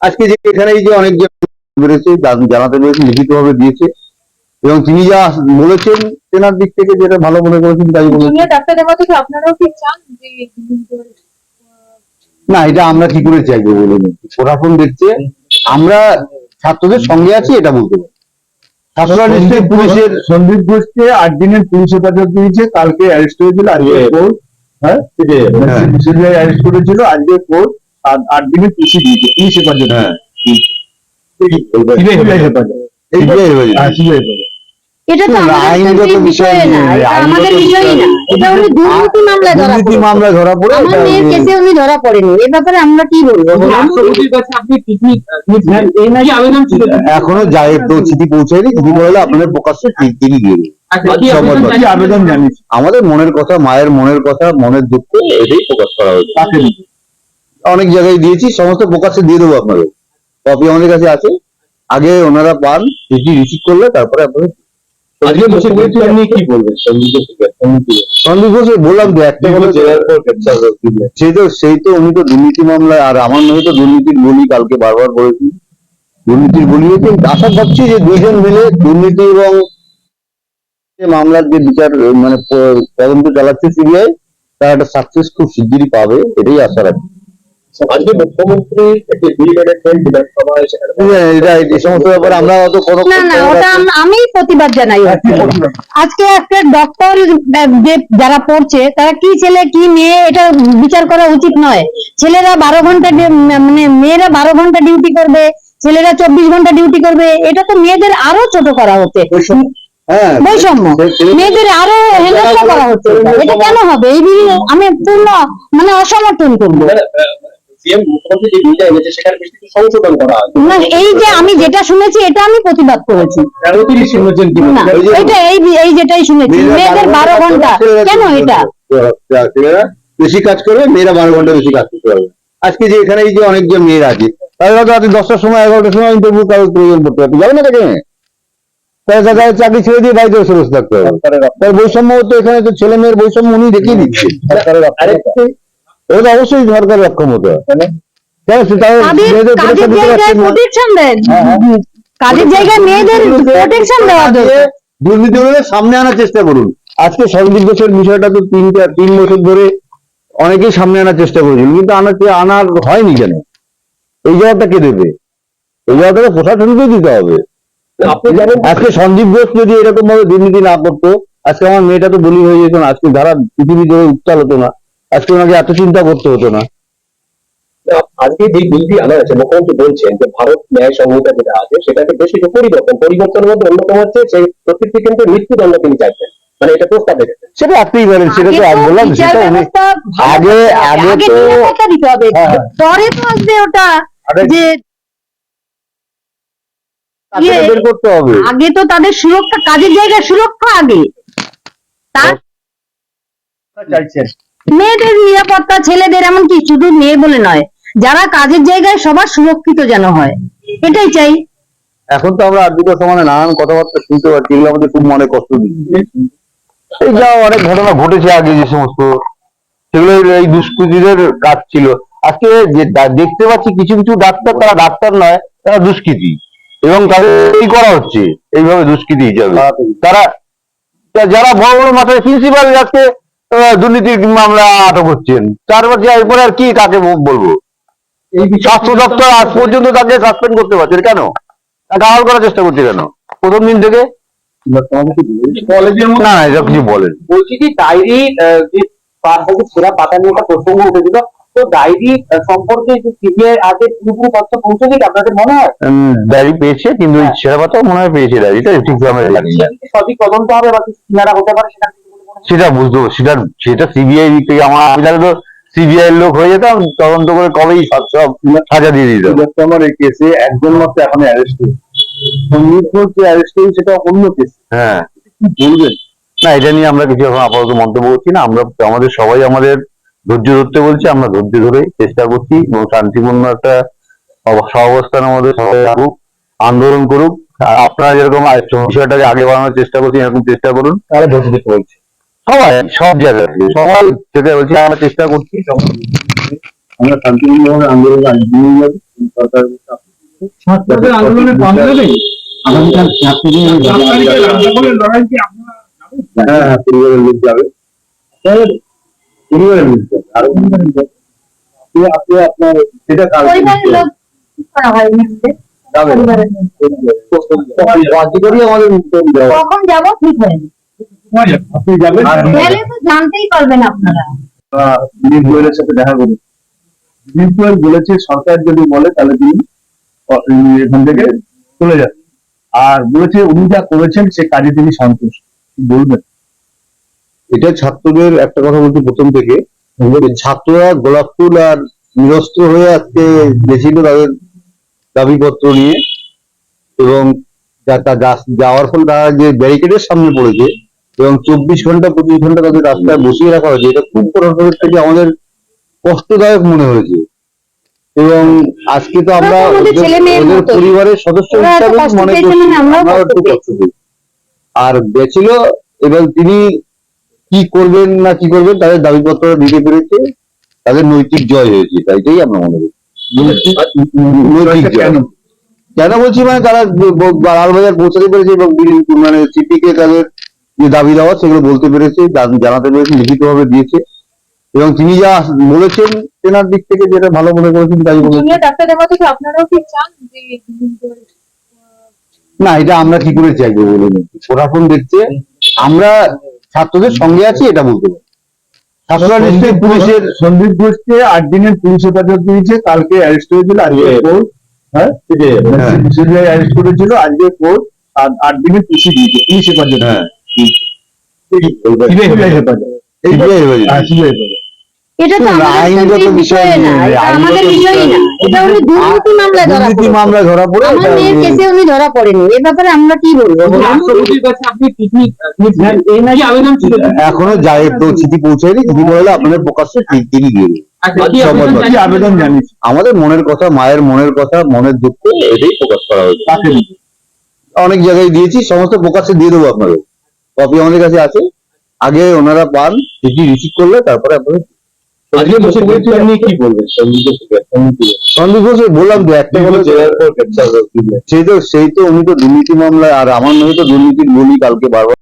আজকে যে এখানে এই যে অনেক জন বেড়েছে জানাতে পেরেছে লিখিত ভাবে দিয়েছে। এবং তিনি যা বলেছেন তেনার দিক থেকে যেটা ভালো মনে করেছেন তাই বলেছেন। না এটা আমরা কি করে চাইব বলুন? প্রশাসন দেখছে আমরা ছাত্রদের সঙ্গে আছি এটা বলতে পারি। ছাত্ররা নিশ্চয়ই পুলিশের সন্দীপ ঘোষকে আট দিনের পুলিশ হেফাজত দিয়েছে কালকে অ্যারেস্ট হয়েছিল আজকে কোর্ট হ্যাঁ? হ্যাঁ। সিবিআই অ্যারেস্ট করেছিল আজকে কোর্ট আর পুলিশ দিয়েছে পুলিশ হেফাজত হ্যাঁ। হ্যাঁ এটা তো আমাদের বিষয় বিষয় না নিয়ে, এটা আইনগত আমাদের বিষয়ই না। এটা উনি দুর্নীতি মামলায় ধরা দুর্নীতি পড়েছে। ধরা পড়ে। আমার মেয়ের কেসে উনি ধরা পড়েনি। এ ব্যাপারে আমরা কি বলব? রাষ্ট্রপতির কাছে আপনি পিকনিক নিয়েছিলেন এই নাকি আবেদন ছিল? এখনও যায় তো চিঠি পৌঁছায়নি। চিঠি পৌঁছালে আপনাদের প্রকাশ্যে তিনি দিয়ে। আচ্ছা, আমাদের মনের কথা মায়ের মনের কথা মনের দুঃখ এটাই প্রকাশ করা হয়েছে। তাকে অনেক জায়গায় দিয়েছি সমস্ত প্রকাশ্যে দিয়ে দেবো আপনাদের। কপি আমাদের কাছে আছে। আগে ওনারা পান চিঠি রিসিভ করলে তারপরে আপনাদের আজকে বসে বলছি আপনি কি বলবেন? সন্দীপ ঘোষ বললাম তো একটা কথা তো সেই তো উনি তো দুর্নীতি মামলায় আর আমার মেয়ে তো দুর্নীতির বলি কালকে বারবার বলেছি দুর্নীতির বলি হয়েছে আশা করছি যে দুইজন মিলে দুর্নীতি এবং মামলার যে বিচার মানে তদন্ত চালাচ্ছে সিবিআই তারা একটা সাকসেস খুব শিগগিরই পাবে এটাই আশা রাখি আজকে মুখ্যমন্ত্রী একটি বিল এনেছেন বিধানসভায় এটা এই সমস্ত ব্যাপারে আমরা অত কোনো না না ওটা আমি প্রতিবাদ জানাই। আজকে একটা ডক্টর যে যারা পড়ছে তারা কি ছেলে কি মেয়ে এটা বিচার করা উচিত নয়। ছেলেরা বারো ঘণ্টা মানে মেয়েরা বারো ঘণ্টা ডিউটি করবে ছেলেরা চব্বিশ ঘণ্টা ডিউটি করবে এটা তো মেয়েদের আরও ছোট করা হচ্ছে। হ্যাঁ বৈষম্য। সে- মেয়েদের আরও হেনস্থা করা হচ্ছে। এটা কেন হবে? এই আমি পূর্ণ মানে অসমর্থন করব। সিএম মুখ্যমন্ত্রী যে বিলটা এনেছে সেখানে বেশ কিছু সংশোধন করা আছে। না এই যে আমি যেটা শুনেছি এটা আমি প্রতিবাদ করেছি। শুনেছেন কি না এটা এই এই যেটাই শুনেছি। মেয়েদের বারো ঘণ্টা কেন এটা? ছেলেরা বেশি কাজ করবে মেয়েরা বারো ঘণ্টা বেশি কাজ করতে পারবে আজকে যে এখানে এই যে অনেকজন মেয়েরা আছে তারা হয়তো রাতে দশটার সময় এগারোটার সময় ইন্টারভিউ কারোর প্রয়োজন পড়তে পারবে যাবে না তাকে তারা তাদের চাকরি ছেড়ে দিয়ে বাড়িতে বসে বসে থাকতে হবে। তার বৈষম্য তো এখানে তো ছেলে মেয়ের বৈষম্য উনি দেখিয়ে দিচ্ছে। এটা তো অবশ্যই সরকারের কাজের জায়গায় মেয়েদের প্রোটেকশন দেওয়া দুর্নীতি সামনে আনার চেষ্টা করুন। আজকে সন্দীপ ঘোষের বিষয়টা তো তিনটা তিন বছর ধরে অনেকেই সামনে আনার চেষ্টা করেছিল কিন্তু আনার আনার হয়নি কেন? এই জায়গাটা কে দেবে? এই জায়গাটা প্রশাসনকে দিতে হবে। আজকে সন্দীপ ঘোষ যদি এরকম ভাবে দুর্নীতি না করতো আজকে আমার মেয়েটা তো বলি হয়ে যেত না আজকে ধারা পৃথিবী ধরে উত্তাল হতো না আজকে ওনাকে এত চিন্তা করতে হতো না। আজকে যে বিলটি আনা আছে মুখ্যমন্ত্রী বলছেন যে ভারত ন্যায় সংহিতা যেটা আছে সেটাকে বেশ কিছু পরিবর্তন পরিবর্তনের মধ্যে অন্যতম হচ্ছে সেই প্রত্যেকটি কিন্তু মৃত্যুদণ্ড তিনি চাইছেন। মানে এটা প্রস্তাব রেখেছেন। সেটা রাখতেই পারেন সেটা তো আগে আমি তো বললাম সেটা আগে আগে তো দিতে হবে। হ্যাঁ। পরে তো আসবে ওটা যে ইয়ে- বের করতে হবে। আগে তো তাদের সুরক্ষা কাজের জায়গায় সুরক্ষা আগে। তার চাইছেন। মেয়েদের নিরাপত্তা ছেলেদের এমনকি শুধু মেয়ে বলে নয় যারা কাজের জায়গায় সবার সুরক্ষিত যেন হয়। এটাই চাই। এখন তো আমরা আর্থিক সমানে নানান কথাবার্তা শুনতে পাচ্ছি এগুলো আমাদের খুব মনে কষ্ট দিচ্ছে। এই যা অনেক ঘটনা ঘটেছে আগে যে সমস্ত সেগুলো এই দুষ্কৃতীদের কাজ ছিল। আজকে যে দেখতে পাচ্ছি কিছু কিছু ডাক্তার তারা ডাক্তার নয় তারা দুষ্কৃতী। এবং তাদের কি করা হচ্ছে? এইভাবে দুষ্কৃতী হিসাবে। তারা যারা বড় বড় মাথায় প্রিন্সিপাল আজকে দুর্নীতির মামলা আটক হচ্ছেন। তারপর এরপরে আর কি কাকে বলব? স্বাস্থ্য দপ্তর আজ পর্যন্ত তাকে সাসপেন্ড করতে পারছে কেন? তাকে আড়াল করার চেষ্টা করছে কেন? প্রথম দিন থেকে? না না এটা কিছু বলেন। বলছি যে ডায়েরি যে পার হয়তো সেরা পাতা নিয়ে একটা প্রসঙ্গ উঠেছিল। তো ডায়েরি সম্পর্কে যে সিবিআই আগে পুরোপুরি তথ্য পৌঁছে দিক আপনাদের মনে হয়? ডায়েরি পেয়েছে কিন্তু ছেঁড়া পাতাও মনে হয় পেয়েছে ডায়েরিটা ঠিক আমরা সঠিক তদন্ত হবে বা কিছু কিনারা হতে পারে সেটা? সেটা বুঝতে সেটা সেটা সিবিআই দিক থেকে আমার আমি তাহলে তো সিবিআই লোক হয়ে যেতাম তদন্ত করে কবেই সব সব সাজা দিয়ে দিতাম। আমার এই কেসে একজন মাত্র এখন অ্যারেস্ট হয়েছে। যে অ্যারেস্ট সেটা অন্য কেস হ্যাঁ। বলবেন? না এটা নিয়ে আমরা কিছু এখন আপাতত মন্তব্য করছি না। আমরা আমাদের সবাই আমাদের ধৈর্য ধরতে বলছি আমরা ধৈর্য ধরে চেষ্টা করছি এবং শান্তিপূর্ণ একটা সহাবস্থানের মধ্যে সবাই থাকুক আন্দোলন করুক। আপনারা যেরকম বিষয়টাকে আগে বাড়ানোর চেষ্টা করছি এরকম চেষ্টা করুন। তারা ধৈর্য দিতে বলছে। সবাই সব জায়গায়। সবাই যেটা বলছি আমরা চেষ্টা করছি আমরা শান্তিপূর্ণভাবে আন্দোলন সরকার আন্দোলনে বাংলা নেই আগামীকাল লড়াই কি আপনারা হ্যাঁ হ্যাঁ পরিবারের লোক যাবে। পরিবারের লোক যাবে। আর আপনি আপনি আপনার সেটা দেওয়া কখন যাব ঠিক হয়নি। আপনি যাবেন? গেলে তো জানতেই পারবেন আপনারা। দিলীপ গোয়েলের সাথে দেখা করুন। দিলীপ গোয়েল বলেছে সরকার যদি বলে তাহলে তিনি এখান থেকে চলে যান। আর বলেছে উনি যা করেছেন সে কাজে তিনি সন্তুষ্ট। বলবেন। এটা ছাত্রদের একটা কথা বলতে প্রথম থেকে। ছাত্ররা গোলাপ ফুল আর নিরস্ত্র হয়ে আজকে গেছিল তাদের দাবিপত্র নিয়ে। এবং যা- যাওয়ার ফলে তারা যে ব্যারিকেডের সামনে পড়েছে এবং চব্বিশ ঘণ্টা পঁচিশ ঘণ্টা তাদের রাস্তায় বসিয়ে রাখা হয়েছে। এটা খুব প্রশাসনের থেকে আমাদের কষ্টদায়ক মনে হয়েছে। এবং আজকে তো আমরা ওদের-। পরিবারের সদস্য হিসাবে মনে করছি মানে একটু কষ্ট। আর গেছিল এবং তিনি কি করবেন না কি করবেন তাদের দাবিপত্র দিতে পেরেছে। তাদের নৈতিক জয় হয়েছে তাইটাই আমরা মনে করি। নৈতিক জয়। কেন? বলছি মানে তারা লালবাজার পৌঁছাতে পেরেছে এবং মানে সিপিকে তাদের যে দাবি দাওয়া সেগুলো বলতে পেরেছে জান- জানাতে পেরেছে লিখিতভাবে দিয়েছে। এবং তিনি যা বলেছেন তেনার দিক থেকে যেটা ভালো মনে করেছেন তাই বলেছেন। না এটা আমরা কি করে চাইব বলুন? প্রশাসন দেখছে আমরা ছাত্রদের সঙ্গে আছি এটা বলতে পারি। ছাত্ররা নিশ্চয়ই পুলিশের সন্দীপ ঘোষকে আট দিনের পুলিশ হেফাজত দিয়েছে কালকে অ্যারেস্ট হয়েছিল আজকে. কোর্ট হ্যাঁ? হ্যাঁ। সিবিআই অ্যারেস্ট করেছিল আজকে কোর্ট আট দিনের পুলিশ দিয়েছে। পুলিশ হেফাজত হ্যাঁ সিবিআই হেফাজত CBI হয়েছে। হ্যাঁ সিবিআই হেফাজত এটা তো আমাদের বিষয় বিষয় না নিয়ে, এটা আইনগত আমাদের বিষয়ই না। এটা উনি দুর্নীতি মামলায় ধরা দুর্নীতি পড়েছে। ধরা পড়ে আমার মেয়ের কেসে উনি ধরা পড়েনি। এ ব্যাপারে আমরা কি বলব? বলুন? রাষ্ট্রপতির কাছে আপনি চিঠি লিখলেন এই নাকি আবেদন ছিল? এখনও যায় তো চিঠি পৌঁছায়নি। চিঠি বলে আপনাদের প্রকাশ্যে ঠিক তিনি দিয়ে। আচ্ছা, আবেদন জানিস আমাদের মনের কথা মায়ের মনের কথা মনের দুঃখ এটাই প্রকাশ করা হয়েছে। তাকে অনেক জায়গায় দিয়েছি সমস্ত প্রকাশ্যে দিয়ে দেবো আপনাদের। কপি আমাদের কাছে আছে। আগে ওনারা পান চিঠি রিসিভ করলে তারপরে আপনাদের সন্দীপ ঘোষ বললাম যে একটা সেই তো সেই তো উনি তো দুর্নীতি মামলায় আর আমার নয় তো দুর্নীতির বলি কালকে বারবার